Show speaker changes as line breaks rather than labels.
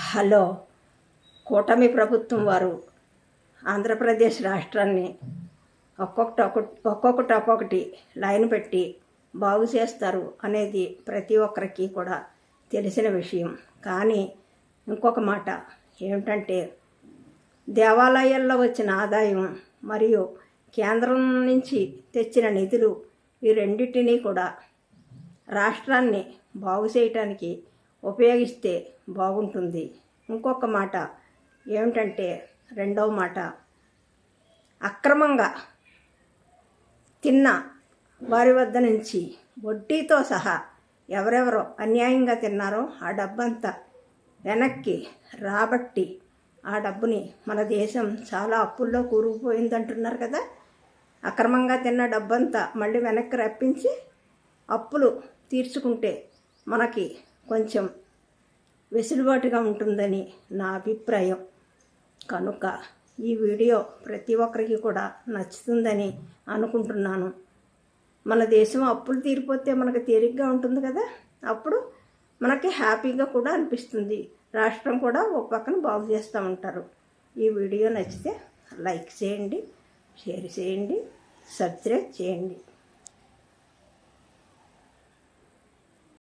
hello కూటమి ప్రభుత్వం వారు ఆంధ్రప్రదేశ్ రాష్ట్రాన్ని ఒక్కొక్కటి ఒక్కొక్కటి ఒక్కొక్కటి లైన్ పెట్టి బాగు చేస్తారు అనేది ప్రతి ఒక్కరికి కూడా తెలిసిన విషయం కానీ ఇంకొక మాట ఏమిటంటే దేవాలయాల్లో వచ్చిన ఆదాయం మరియు కేంద్రం నుంచి తెచ్చిన నిధులు ఈ రెండింటినీ కూడా రాష్ట్రాన్ని బాగు చేయటానికి ఉపయోగిస్తే బాగుంటుంది ఇంకొక మాట ఏమిటంటే రెండవ మాట అక్రమంగా తిన్న వారి వద్ద నుంచి వడ్డీతో సహా ఎవరెవరో అన్యాయంగా తిన్నారో ఆ డబ్బంతా వెనక్కి రాబట్టి ఆ డబ్బుని మన దేశం చాలా అప్పుల్లో కూరుకుపోయిందంటున్నారు కదా అక్రమంగా తిన్న డబ్బంతా మళ్ళీ వెనక్కి రప్పించి అప్పులు తీర్చుకుంటే మనకి కొంచెం వెసులుబాటుగా ఉంటుందని నా అభిప్రాయం కనుక ఈ వీడియో ప్రతి ఒక్కరికి కూడా నచ్చుతుందని అనుకుంటున్నాను మన దేశం అప్పులు తీరిపోతే మనకు తేలిగ్గా ఉంటుంది కదా అప్పుడు మనకి హ్యాపీగా కూడా అనిపిస్తుంది రాష్ట్రం కూడా ఒక పక్కన బాగు చేస్తూ ఉంటారు ఈ వీడియో నచ్చితే లైక్ చేయండి షేర్ చేయండి సబ్స్క్రైబ్ చేయండి